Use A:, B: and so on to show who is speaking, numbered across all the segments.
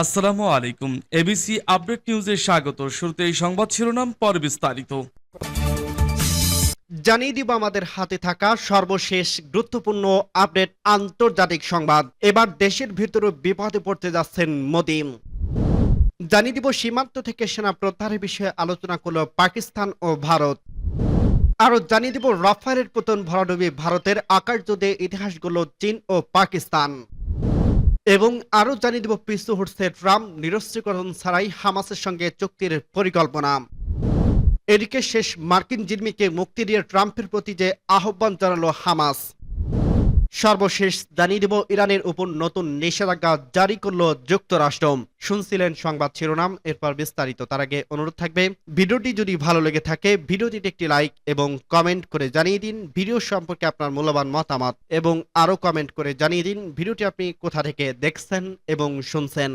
A: আসসালামু আলাইকুম। ABC update নিউজে স্বাগত। শুরুতে এই সংবাদ শিরোনাম পরে বিস্তারিত।
B: জানিয়ে দিব আমাদের হাতে থাকা সর্বশেষ গুরুত্বপূর্ণ আপডেট আন্তর্জাতিক সংবাদ। এবার দেশের ভিতরে বিপদে পড়তে যাচ্ছেন মোদী। জানিয়ে দিব সীমান্ত থেকে সেনা প্রত্যাহারের বিষয়ে আলোচনা করল পাকিস্তান ও ভারত। আরও জানিয়ে দিব রাফারের পতন, ভরাডুবি ভারতের আকাশ যুদ্ধে ইতিহাসগুলো চীন ও পাকিস্তান। এবং আরও জানিয়ে দেব পিছু হচ্ছে ট্রাম্প নিরস্ত্রীকরণ ছাড়াই হামাসের সঙ্গে চুক্তির পরিকল্পনা। এদিকে শেষ মার্কিন জিম্মিকে মুক্তি দিয়ে ট্রাম্পের প্রতি যে আহ্বান জানালো হামাস। সর্বশেষ জানিয়ে দেব, ইরানের উপর নতুন নিষেধাজ্ঞা জারি করল যুক্তরাষ্ট্র। শুনছিলেন সংবাদ শিরোনাম, এরপর বিস্তারিত। তার আগে অনুরোধ থাকবে, ভিডিওটি যদি ভালো লেগে থাকে, ভিডিওটিতে একটি লাইক এবং কমেন্ট করে জানিয়ে দিন। ভিডিও সম্পর্কে আপনার মূল্যবান মতামত এবং আরও কমেন্ট করে জানিয়ে দিন। ভিডিওটি আপনি কোথা থেকে দেখছেন এবং শুনছেন?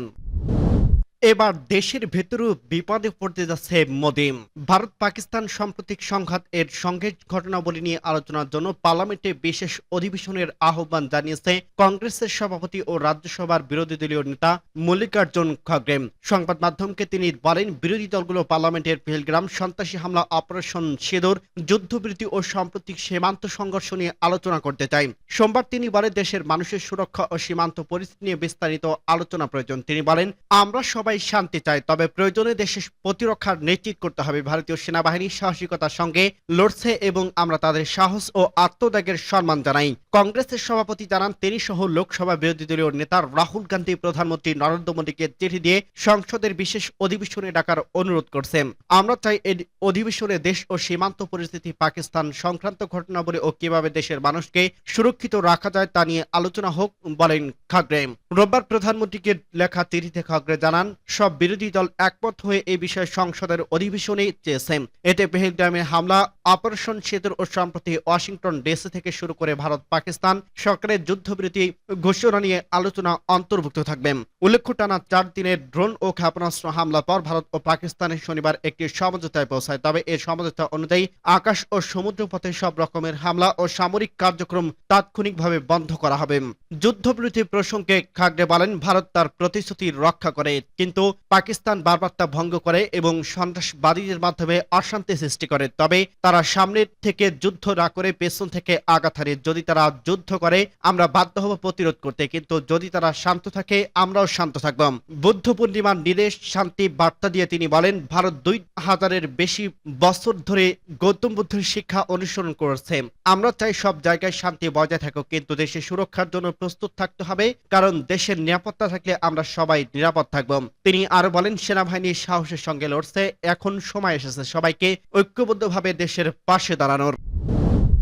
B: এবার দেশের ভেতরেও বিপদে পড়তে যাচ্ছে মোদি ভারত পাকিস্তান সাম্প্রতিক সংঘাত এর সঙ্গে ঘটনাবলী নিয়ে আলোচনার জন্য পার্লামেন্টে বিশেষ অধিবেশনের আহ্বান জানিয়েছে কংগ্রেসের সভাপতি ও রাজ্যসভার বিরোধী দলীয় নেতা মল্লিকার্জুন খড়গে সংবাদ মাধ্যমকে তিনি বলেন, বিরোধী দলগুলো পার্লামেন্টের পেহেলগ্রাম, সন্ত্রাসী হামলা, অপারেশন সেদুর যুদ্ধবৃত্তি ও সাম্প্রতিক সীমান্ত সংঘর্ষ নিয়ে আলোচনা করতে চাই সোমবার তিনি বলেন, দেশের মানুষের সুরক্ষা ও সীমান্ত পরিস্থিতি নিয়ে বিস্তারিত আলোচনা প্রয়োজন। তিনি বলেন, আমরা সবাই শান্তি চাই তবে প্রয়োজনে দেশের প্রতিরক্ষার নিশ্চিত করতে হবে। ভারতীয় সেনাবাহিনী সাহসিকতার সঙ্গে লড়ছে এবং আমরা তাদের সাহস ও আত্মত্যাগের সম্মান জানাই। কংগ্রেসের সভাপতি জানান তিনি সহ লোকসভা বিরোধী দলীয় নেতা রাহুল গান্ধী প্রধানমন্ত্রী নরেন্দ্র মোদীকে চিঠি দিয়ে সংসদের বিশেষ অধিবেশনে ডাকার অনুরোধ করছেন। আমরা চাই এই অধিবেশনে দেশ ও সীমান্ত পরিস্থিতি, পাকিস্তান সংক্রান্ত ঘটনাবলী ও কীভাবে দেশের মানুষকে সুরক্ষিত রাখা যায় তা নিয়ে আলোচনা হোক বলেন খাগড়ে। রোববার প্রধানমন্ত্রীকে লেখা চিঠিতে খাগড়ে জানান সব বিরোধী দল একমত হয়ে এই বিষয়ে সংসদের অধিবেশনে চেয়েছেন। এতে পেহেলগ্রামে হামলা অপারেশন সেতুর ও সম্প্রতি ওয়াশিংটন ডিসি থেকে শুরু করে ভারত পাকিস্তান সরকারের যুদ্ধবিরতি ঘোষণা নিয়ে আলোচনা অন্তর্ভুক্ত থাকবে। উল্লেখ্য, টানা চার দিনের ড্রোন ও ক্ষেপণাস্ত্র হামলা পর ভারত ও পাকিস্তানের শনিবার একটি সমঝোতায় পৌঁছায়। তবে এই সমঝোতা অনুযায়ী আকাশ ও সমুদ্র পথে সব রকমের হামলা ও সামরিক কার্যক্রম তাৎক্ষণিকভাবে বন্ধ করা হবে। যুদ্ধবিরতি প্রসঙ্গে খাগড়ে বলেন, ভারত তার প্রতিশ্রুতি রক্ষা করে, কিন্তু পাকিস্তান বারবার তা ভঙ্গ করে এবং সন্ত্রাসবাদীদের মাধ্যমে অশান্তি সৃষ্টি করে। তবে তারা সামনের থেকে যুদ্ধ না করে পেছন থেকে আঘাত হারে যদি তারা যুদ্ধ করে, আমরা বাধ্য হব প্রতিরোধ করতে। কিন্তু যদি তারা শান্ত থাকে, আমরাও শান্ত থাকব। বুদ্ধ পূর্ণিমার নির্দেশ শান্তি বার্তা দিয়ে তিনি বলেন, ভারত দুই হাজারের বেশি বছর ধরে গৌতম বুদ্ধের শিক্ষা অনুসরণ করেছে। আমরা চাই সব জায়গায় শান্তি বজায় থাকুক, কিন্তু দেশের সুরক্ষার জন্য প্রস্তুত থাকতে হবে, কারণ দেশের নিরাপত্তা থাকলে আমরা সবাই নিরাপদ থাকব। তিনি আরও বলেন সেনাবাহিনী সাহসের সঙ্গে লড়ছে, এখন সময় এসেছে সবাইকে ঐক্যবদ্ধভাবে দেশের পাশে দাঁড়ানোর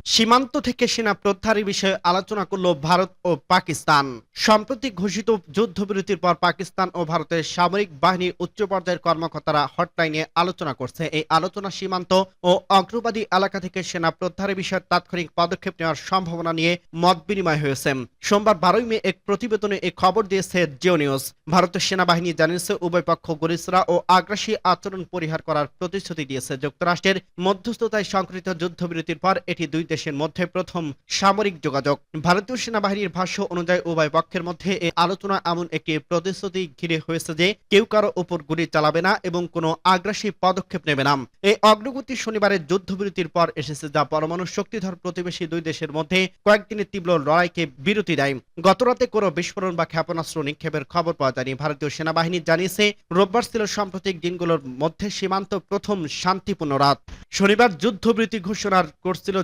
B: সীমান্ত থেকে সেনা প্রত্যাহারের বিষয়ে আলোচনা করল ভারত ও পাকিস্তান। সম্প্রতি ঘোষিত যুদ্ধবিরতির পর পাকিস্তান ও ভারতের সামরিক বাহিনীর উচ্চ পর্যায়ের কর্মকর্তারা হটলাইনে আলোচনা করছে। এই আলোচনা সীমান্ত ও অগ্রবাদী এলাকা থেকে সেনা প্রত্যাহারের বিষয়ে তাৎক্ষণিক পদক্ষেপ নেওয়ার সম্ভাবনা নিয়ে মত বিনিময় হয়েছে। সোমবার বারোই মে এক প্রতিবেদনে এই খবর দিয়েছে জিও নিউজ। ভারতের সেনাবাহিনী জানিয়েছে, উভয় পক্ষ গরিসরা ও আগ্রাসী আচরণ পরিহার করার প্রতিশ্রুতি দিয়েছে। যুক্তরাষ্ট্রের মধ্যস্থতায় সংঘটিত যুদ্ধবিরতির পর এটি দুই দেশের মধ্যে প্রথম সামরিক যোগাযোগ। ভারতীয় সেনাবাহিনীর ভাষ্য অনুযায়ী উভয় পক্ষের মধ্যে এই আলোচনা এমন একটি প্রতিশ্রুতি ঘিরে হয়েছে যে, কেউ কারও উপর গুলি চালাবে না এবং কোনো আগ্রাসী পদক্ষেপ নেবে না। এই অগ্রগতি শনিবারের যুদ্ধবিরতির পর এসেছে যা পরমাণু শক্তিধর প্রতিবেশী দুই দেশের মধ্যে কয়েকদিনের তীব্র লড়াইকে বিরতি দেয়। গতরাতে কোনো বিস্ফোরণ বা ক্ষেপণাস্ত্র নিক্ষেপের খবর পাওয়া যায়নি। ভারতীয় সেনাবাহিনী জানিয়েছে, রোববার ছিল সাম্প্রতিক দিনগুলোর মধ্যে সীমান্ত প্রথম শান্তিপূর্ণ রাত। শনিবার যুদ্ধবিরতি ঘোষণা করছিল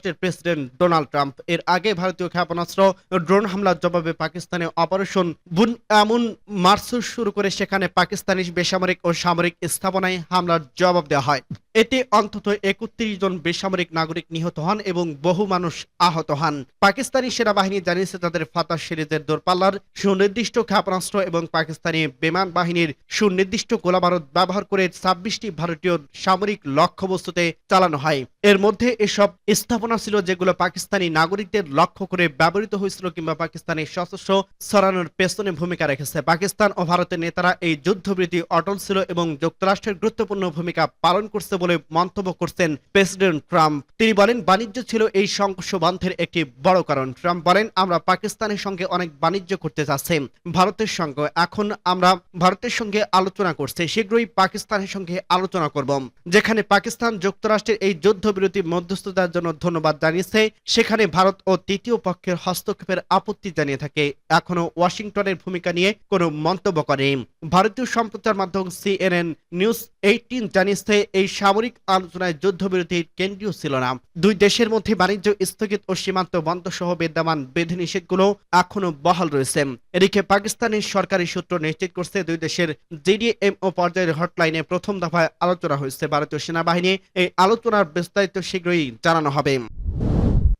B: যুক্তরাষ্ট্রের প্রেসিডেন্ট ডোনাল্ড ট্রাম্প। এর আগে ভারতীয় ক্ষেপণাস্ত্র ড্রোন হামলার জবাবে পাকিস্তানে অপারেশন বুন এমন মার্চুর শুরু করে সেখানে পাকিস্তানি বেসামরিক ও সামরিক স্থাপনায় হামলার জবাব দেওয়া হয়। এতে অন্তত একত্রিশ জন বেসামরিক নাগরিক নিহত হন এবং বহু মানুষ আহত হন। পাকিস্তানি সেনাবাহিনী জানিয়েছে তাদের ফাতা সিরিজের দূরপাল্লার সুনির্দিষ্ট ক্ষেপণাস্ত্র এবং পাকিস্তানি বিমান বাহিনীর সুনির্দিষ্ট গোলাবারুদ ব্যবহার করে ছাব্বিশটি ভারতীয় সামরিক লক্ষ্যবস্তুতে চালানো হয়। এর মধ্যে এসব স্থাপনা ছিল যেগুলো পাকিস্তানি নাগরিকদের লক্ষ্য করে ব্যবহৃত হয়েছিল কিংবা পাকিস্তানি সশস্ত্র সরানোর পেছনে ভূমিকা রেখেছে। পাকিস্তান ও ভারতের নেতারা এই যুদ্ধবৃত্তি অটল ছিল এবং যুক্তরাষ্ট্রের গুরুত্বপূর্ণ ভূমিকা পালন করছে বলে মন্তব্য করছেন প্রেসিডেন্ট ট্রাম্প। তিনি বলেন, বাণিজ্য ছিল এই সংঘর্ষ বন্ধের একটি বড় কারণ। ট্রাম্প বলেন, আমরা পাকিস্তানের সঙ্গে অনেক বাণিজ্য করতে চাচ্ছি, ভারতের সঙ্গে। এখন আমরা ভারতের সঙ্গে আলোচনা করছি, শীঘ্রই পাকিস্তানের সঙ্গে আলোচনা করব, যেখানে পাকিস্তান যুক্তরাষ্ট্রের এই যুদ্ধবিরতি মধ্যস্থতার জন্য ধন্যবাদ জানিয়েছে। সেখানে ভারত ও তৃতীয় পক্ষের হস্তক্ষেপের আপত্তি জানিয়ে থাকে। এখনও ওয়াশিংটনের ভূমিকা নিয়ে কোনো মন্তব্য করে ভারতীয় সম্প্রচার মাধ্যম সিএনএন নিউজ এইটিন জানিয়েছে, এই সামরিক আলোচনায় যুদ্ধবিরতির কেন্দ্রীয় ছিল না। দুই দেশের মধ্যে বাণিজ্য স্থগিত ও সীমান্ত বন্ধ সহ বিদ্যমান বিধিনিষেধগুলো এখনও বহাল রয়েছে। এদিকে পাকিস্তানের সরকারি সূত্র নিশ্চিত করছে, দুই দেশের জিডিএমও পর্যায়ের হটলাইনে প্রথম দফায় আলোচনা হয়েছে। ভারতীয় সেনাবাহিনী এই আলোচনার বিস্তারিত শীঘ্রই জানানো হবে।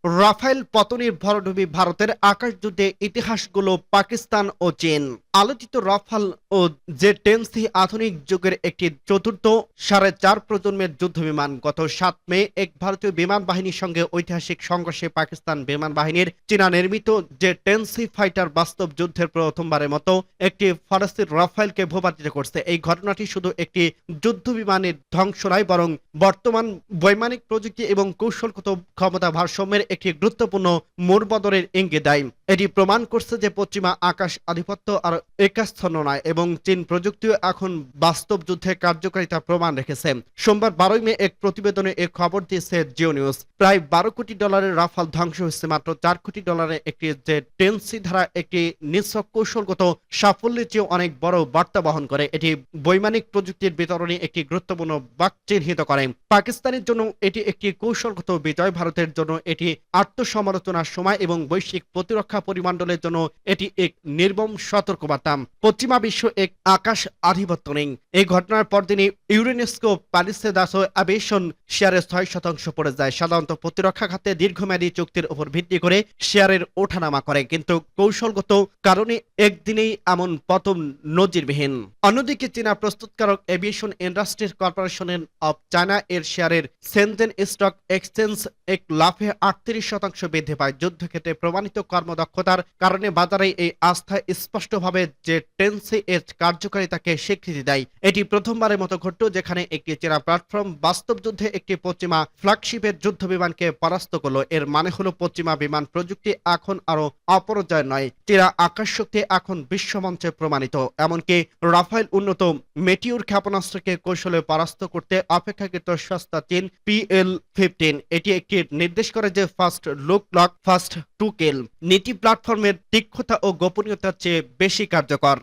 B: রাফাইল পতনের ভরডুবি ভারতের আকাশযুদ্ধে ইতিহাসগুলো পাকিস্তান ও চীন। আলোচিত রাফাল ও জে টেন্সি আধুনিক যুগের একটি চতুর্থ সাড়ে চার প্রজন্মের যুদ্ধ বিমান গত সাত মে এক ভারতীয় বিমান বাহিনীর সঙ্গে ঐতিহাসিক সংঘর্ষে পাকিস্তান বিমান বাহিনীর চীনা নির্মিত যে টেন্সি ফাইটার বাস্তব যুদ্ধের প্রথমবারের মতো একটি ফরাসি রাফাইলকে ভূপাতিত করছে। এই ঘটনাটি শুধু একটি যুদ্ধ বিমানের ধ্বংস নয়, বরং বর্তমান বৈমানিক প্রযুক্তি এবং কৌশলগত ক্ষমতা ভারসাম্যের একটি গুরুত্বপূর্ণ মোড়বদরের ইঙ্গিত দেয়। এটি প্রমাণ করছে যে পশ্চিমা আকাশ আধিপত্য আর একাস্থন্য নয় এবং চীন প্রযুক্তিও এখন বাস্তব যুদ্ধে কার্যকারিতা প্রমাণ রেখেছে। সোমবার বারোই মে এক প্রতিবেদনে এ খবর দিয়েছে জিও নিউজ প্রায় বারো কোটি ডলারের রাফাল ধ্বংস হয়েছে, মাত্র চার কোটি ডলারের একটি যে টেন্সি ধারা একটি নিঃসক কৌশলগত সাফল্যের চেয়ে অনেক বড় বার্তা বহন করে। এটি বৈমানিক প্রযুক্তির বিতরণে একটি গুরুত্বপূর্ণ বাক চিহ্নিত করে। পাকিস্তানের জন্য এটি একটি কৌশলগত বিজয়, ভারতের জন্য এটি আত্মসমালোচনার সময় এবং বৈশ্বিক প্রতিরক্ষা পরিমণ্ডলের জন্য এটি এক নির্মম সতর্কবার্তা। পশ্চিমা বিশ্ব এক আকাশ আধিপত্য নেই এই ঘটনার পরদিনই ইউরেনেস্কো প্যারিসে দাস অ্যাভিয়েশন শেয়ারের ছয় শতাংশ পড়ে যায়। সাধারণত প্রতিরক্ষা খাতে দীর্ঘমেয়াদী চুক্তির উপর ভিত্তি করে শেয়ারের ওঠানামা করে, কিন্তু কৌশলগত কারণে একদিনেই এমন পতন নজিরবিহীন। অন্যদিকে চীনা প্রস্তুতকারক এভিয়েশন ইন্ডাস্ট্রিজ কর্পোরেশনের অব চায়না এর শেয়ারের সেনজেন স্টক এক্সচেঞ্জ এক লাফে আটত্রিশ শতাংশ বৃদ্ধি পায়। যুদ্ধক্ষেত্রে প্রমাণিত কর্মদক্ষতার কারণে বাজারে এই আস্থা স্পষ্টভাবে যে টেন্সি এর কার্যকারিতাকে স্বীকৃতি দেয় এটি প্রথমবারের মতো ঘটল যেখানে একটি চীনা প্ল্যাটফর্ম বাস্তব যুদ্ধে একটি পশ্চিমা ফ্ল্যাগশিপের যুদ্ধ বিমানকে পরাস্ত করল। এর মানে হলো পশ্চিমা বিমান প্রযুক্তি এখন আরও অপরাজয় নয়, চীনা আকাশ শক্তি এখন বিশ্বমঞ্চে প্রমাণিত। এমনকি রাফাইল উন্নত মেটিউর ক্ষেপণাস্ত্রকে কৌশলে পরাস্ত করতে অপেক্ষাকৃত সস্তা চীন পিএল ফিফটিন। এটি একটি নির্দেশ করে যে first look lock first to কেল। নীতি প্ল্যাটফর্মের তীক্ষ্ণতা ও গোপনীয়তার চেয়ে বেশি কার্যকর।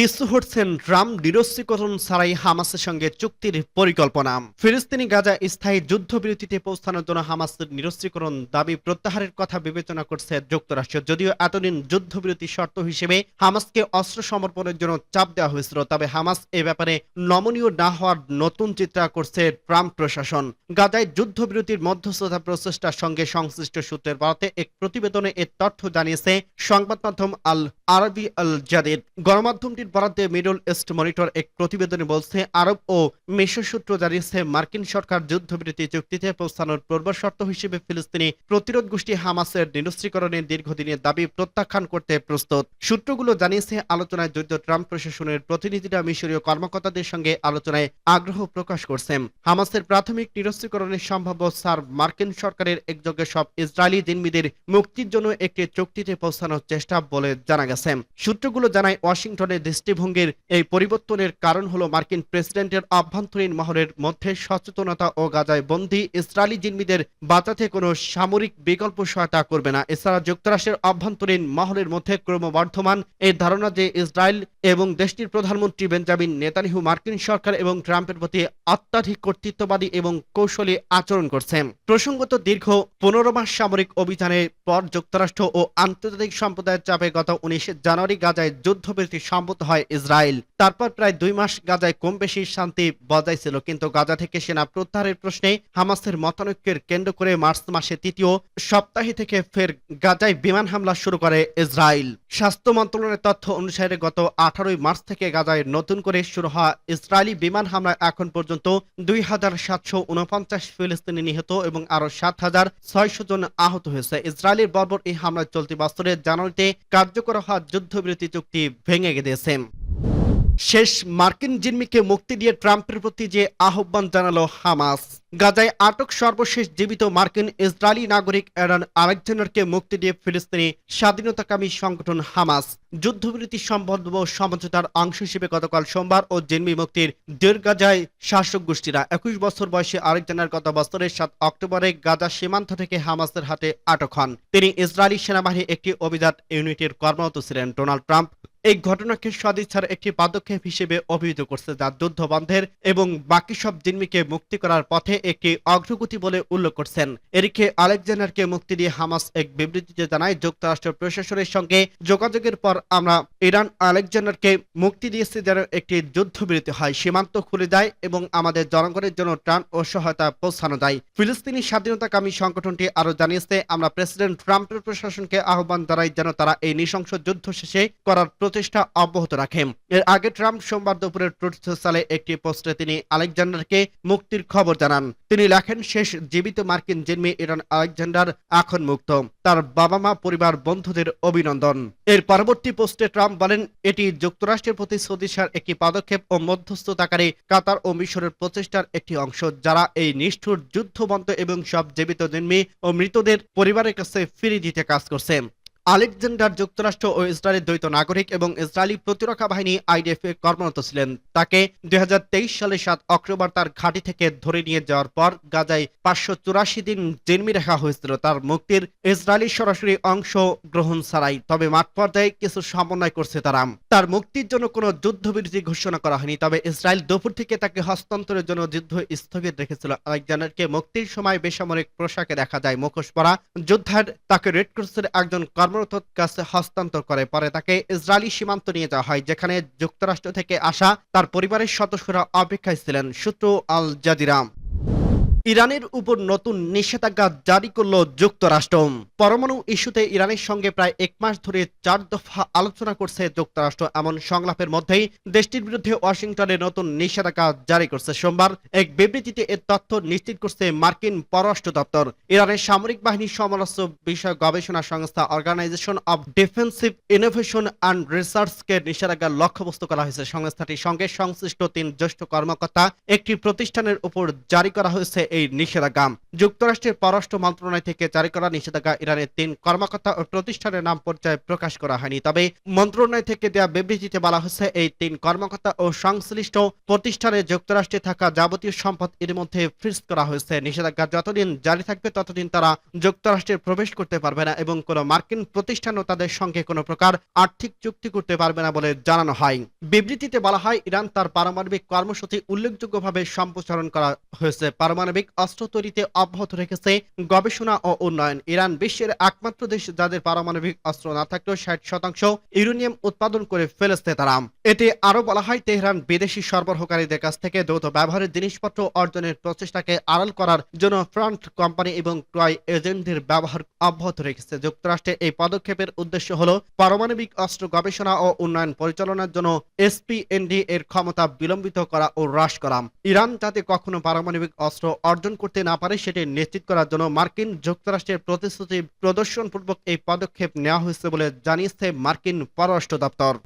B: পিছু হটছেন রাম নিরস্ত্রীকরণ ছাড়াই হামাসের সঙ্গে চুক্তির পরিকল্পনা। ফিলিস্তিনি গাজা স্থায়ী যুদ্ধবিরতিতে পৌঁছানোর জন্য হামাসের নিরস্ত্রীকরণ দাবি প্রত্যাহারের কথা বিবেচনা করছে যুক্তরাষ্ট্র। যদিও এতদিন যুদ্ধবিরতি শর্ত হিসেবে হামাসকে অস্ত্র সমর্পণের জন্য চাপ দেওয়া হয়েছিল, তবে হামাস এ ব্যাপারে নমনীয় না হওয়ার নতুন চিত্রা করছে ট্রাম্প প্রশাসন। গাজায় যুদ্ধবিরতির মধ্যস্থতা প্রচেষ্টার সঙ্গে সংশ্লিষ্ট সূত্রের বরাতে এক প্রতিবেদনে এ তথ্য জানিয়েছে সংবাদ মাধ্যম আল আরবি আল জাদিদ। গণমাধ্যমটির বরাদ্দে মিডল ইস্ট মনিটর এক প্রতিবেদনে বলছে, আরব ও মিশর সূত্র জানিয়েছে, মার্কিন সরকার যুদ্ধবিরতি চুক্তিতে পৌঁছানোর পূর্ব শর্ত হিসেবে ফিলিস্তিনি প্রতিরোধ গোষ্ঠী হামাসের নিরস্ত্রীকরণের দীর্ঘদিনের দাবি প্রত্যাখ্যান করতে প্রস্তুত। সূত্রগুলো জানিয়েছে, আলোচনায় জড়িত ট্রাম্প প্রশাসনের প্রতিনিধিরা মিশরীয় কর্মকর্তাদের সঙ্গে আলোচনায় আগ্রহ প্রকাশ করছেন। হামাসের প্রাথমিক নিরস্ত্রীকরণের সম্ভাব্য সার মার্কিন সরকারের একযোগে সব ইসরায়েলি জিম্মিদের মুক্তির জন্য একটি চুক্তিতে পৌঁছানোর চেষ্টা বলে জানা গেছে। সূত্রগুলো জানায় ওয়াশিংটনের দৃষ্টিভঙ্গির এই পরিবর্তনের কারণ হলো মার্কিন প্রেসিডেন্টের আভ্যন্তরীণ মহলের মধ্যে সচেতনতা ও গাজায় বন্দী ইসরায়েলি জিম্মিদের বাঁচাতে কোনো সামরিক বিকল্প সহায়তা করবে না। এছাড়া যুক্তরাষ্ট্রের আভ্যন্তরীণ মহলের মধ্যে ক্রমবর্ধমান এই ধারণা যে ইসরায়েল এবং দেশটির প্রধানমন্ত্রী বেঞ্জামিন নেতানিহু মার্কিন সরকার এবং ট্রাম্পের প্রতি অত্যাধিক কর্তৃত্ববাদী এবং কৌশলী আচরণ করছেন। প্রসঙ্গত, দীর্ঘ পনেরো মাস সামরিক অভিযানের পর যুক্তরাষ্ট্র ও আন্তর্জাতিক সম্প্রদায়ের চাপে গত উনিশ জানুয়ারি গাজায় যুদ্ধবিরতি সম্মত হয় ইসরায়েল। তারপর প্রায় দুই মাস গাজায় কম বেশি শান্তি বজায় ছিল, কিন্তু গাজা থেকে সেনা প্রত্যাহারের প্রশ্নে হামাসের মতানৈক্যের কেন্দ্র করে মার্চ মাসে তৃতীয় সপ্তাহে থেকে ফের গাজায় বিমান হামলা শুরু করে ইসরায়েল। স্বাস্থ্য মন্ত্রণালয়ের তথ্য অনুসারে গত আঠারোই মার্চ থেকে গাজায় নতুন করে শুরু হওয়া ইসরায়েলি বিমান হামলায় এখন পর্যন্ত দুই হাজার সাতশো উনপঞ্চাশ ফিলিস্তিনি নিহত এবং আরও সাত হাজার ছয়শো জন আহত হয়েছে। ইসরায়েলের বর্বর এই হামলায় চলতি বছরের জানুয়ারিতে কার্যকর হওয়া যুদ্ধবিরতি চুক্তি ভেঙে দিয়েছে শেষ মার্কিন জিম্মিকে মুক্তি দিয়ে ট্রাম্পের প্রতি যে আহ্বান জানালো হামাস। গাজায় আটক সর্বশেষ জীবিত মার্কিন ইসরায়েলি নাগরিক এরান আলেকজান্ডারকে মুক্তি দিয়ে ফিলিস্তিনি স্বাধীনতাকামী সংগঠন হামাস। যুদ্ধবিরতি সম্বন্ধ সমঝোতার অংশ হিসেবে গতকাল সোমবার ও জিম্মি মুক্তির দেড় গাজায় শাসক গোষ্ঠীরা একুশ বছর বয়সে আলেকজান্ডার গত বছরের সাত অক্টোবরে গাজা সীমান্ত থেকে হামাসের হাতে আটক হন। তিনি ইসরায়েলি সেনাবাহিনীর একটি অভিজাত ইউনিটের কর্মরত ছিলেন। ডোনাল্ড ট্রাম্প এই ঘটনাকে সদিচ্ছার একটি পদক্ষেপ হিসেবে অভিহিত করছে যা যুদ্ধ বন্ধের এবং বাকি সব জিম্মিকে মুক্তি করার পথে একটি অগ্রগতি বলে উল্লেখ করছেন। এদিকে আলেকজান্ডারকে মুক্তি দিয়ে হামাস এক বিবৃতিতে জানায় যুক্তরাষ্ট্র প্রশাসনের সঙ্গে যোগাযোগের পর আমরা ইরান আলেকজান্ডারকে মুক্তি দিয়েছি যেন একটি যুদ্ধবিরতি হয়। সীমান্ত খুলে যায় এবং আমাদের জনগণের জন্য ত্রাণ ও সহায়তা পৌঁছানো যায়। ফিলিস্তিনি স্বাধীনতাকামী সংগঠনটি আরও জানিয়েছে, আমরা প্রেসিডেন্ট ট্রাম্পের প্রশাসনকে আহ্বান জানাই যেন তারা এই নৃশংস যুদ্ধ শেষে করার প্রচেষ্টা অব্যাহত রাখে। এর আগে ট্রাম্প সোমবার দুপুরে ট্রুথ সোশ্যালে একটি পোস্টে তিনি আলেকজান্ডারকে মুক্তির খবর জানান। তিনি লেখেন, শেষ জীবিত মার্কিন জিম্মি ইরান আলেকজান্ডার এখন মুক্ত। তার বাবা মা পরিবার, বন্ধুদের অভিনন্দন। এর পরবর্তী পোস্টে ট্রাম্প বলেন, এটি যুক্তরাষ্ট্রের প্রতি সদিশার একটি পদক্ষেপ ও মধ্যস্থতাকারী কাতার ও মিশরের প্রচেষ্টার একটি অংশ, যারা এই নিষ্ঠুর যুদ্ধবন্ধ এবং সব জীবিত জিম্মি ও মৃতদের পরিবারের কাছে ফিরিয়ে দিতে কাজ করছে। আলেকজান্ডার যুক্তরাষ্ট্র ও ইসরায়েলের দ্বৈত নাগরিক এবং ইসরায়েলি প্রতিরক্ষা বাহিনী আইডিএফ এ কর্মরত ছিলেন। তাকে দুই সালে সাত অক্টোবর তার ঘাঁটি থেকে ধরে নিয়ে যাওয়ার পর গাজায় পাঁচশো চুরাশি দিন জেলমি রাখা হয়েছিল। তার মুক্তির ইসরায়েলি সরাসরি অংশ গ্রহণ ছাড়াই। তবে মাঠ পর্যায়ে কিছু সমন্বয় করছে তারা। তার মুক্তির জন্য কোনো যুদ্ধবিরতি ঘোষণা করা হয়নি, তবে ইসরায়েল দুপুর থেকে তাকে হস্তান্তরের জন্য যুদ্ধ স্থগিত রেখেছিল। আলেকজান্ডারকে মুক্তির সময় বেসামরিক পোশাকে দেখা যায়। মুখোশ পরা যোদ্ধার তাকে রেড ক্রসের একজন কর্মরত কাছে হস্তান্তর করে। পরে তাকে ইসরায়েলি সীমান্ত নিয়ে যাওয়া হয়, যেখানে যুক্তরাষ্ট্র থেকে আসা তার পরিবারের সদস্যরা অপেক্ষায় ছিলেন, সূত্র আল জাজিরা। ইরানের উপর নতুন নিষেধাজ্ঞা জারি করল যুক্তরাষ্ট্র। পরমাণু ইস্যুতে ইরানের সঙ্গে প্রায় এক মাস ধরে চার দফা আলোচনা করছে যুক্তরাষ্ট্র। এমন সংলাপের মধ্যেই দেশটির বিরুদ্ধে ওয়াশিংটনে নতুন নিষেধাজ্ঞা জারি করছে। সোমবার এক বিবৃতিতে এর তথ্য নিশ্চিত করছে মার্কিন পররাষ্ট্র দপ্তর। ইরানের সামরিক বাহিনীর সমরাস্ত্র বিষয়ক গবেষণা সংস্থা organisation of defensive innovation and রিসার্চকে নিষেধাজ্ঞার লক্ষ্যবস্তু করা হয়েছে। সংস্থাটির সঙ্গে সংশ্লিষ্ট তিন জ্যেষ্ঠ কর্মকর্তা একটি প্রতিষ্ঠানের উপর জারি করা হয়েছে এই নিষেধাজ্ঞা। যুক্তরাষ্ট্রের পররাষ্ট্র মন্ত্রণালয় থেকে জারি করা নিষেধাজ্ঞা ইরানের তিন কর্মকর্তা ও প্রতিষ্ঠানের নাম পর্যায়ে প্রকাশ করা হয়নি। তবে মন্ত্রণালয় থেকে দেওয়া বিবৃতিতে বলা হয়েছে এই তিন কর্মকর্তা ও সংশ্লিষ্ট প্রতিষ্ঠানে যুক্তরাষ্ট্রে থাকা যাবতীয় সম্পদ এর মধ্যে ফ্রিজ করা হয়েছে। নিষেধাজ্ঞা যতদিন জারি থাকবে, ততদিন তারা যুক্তরাষ্ট্রে প্রবেশ করতে পারবে না এবং কোনো মার্কিন প্রতিষ্ঠানও তাদের সঙ্গে কোনো প্রকার আর্থিক চুক্তি করতে পারবে না বলে জানানো হয়। বিবৃতিতে বলা হয়, ইরান তার পারমাণবিক কর্মসূচি উল্লেখযোগ্যভাবে সম্প্রসারণ করা হয়েছে। পারমাণবিক অস্ত্র তৈরিতে অব্যাহত রেখেছে গবেষণা ও উন্নয়ন। ইরান বিশ্বের একমাত্র দেশ যাদের পারমাণবিক অস্ত্র না থাকলেও ষাট শতাংশ ইউরেনিয়াম উৎপাদন করে ফেলেছে তারা। এতে আরও বলা হয়, তেহরান বিদেশি সরবরাহকারীদের কাছ থেকে দ্রুত ব্যবহারের জিনিসপত্র অর্জনের প্রচেষ্টাকে আড়াল করার জন্য ফ্রন্ট কোম্পানি এবং ক্রয় এজেন্টদের ব্যবহার অব্যাহত রেখেছে। যুক্তরাষ্ট্রের এই পদক্ষেপের উদ্দেশ্য হল পারমাণবিক অস্ত্র গবেষণা ও উন্নয়ন পরিচালনার জন্য এসপিএনডি এর ক্ষমতা বিলম্বিত করা ও হ্রাস করা। ইরান যাতে কখনো পারমাণবিক অস্ত্র অর্জন করতে না পারে, সেটি নিশ্চিত করার জন্য মার্কিন যুক্তরাষ্ট্রের প্রতিশ্রুতি প্রদর্শনপূর্বক এই পদক্ষেপ নেওয়া হয়েছে বলে জানিয়েছে মার্কিন পররাষ্ট্র দপ্তর।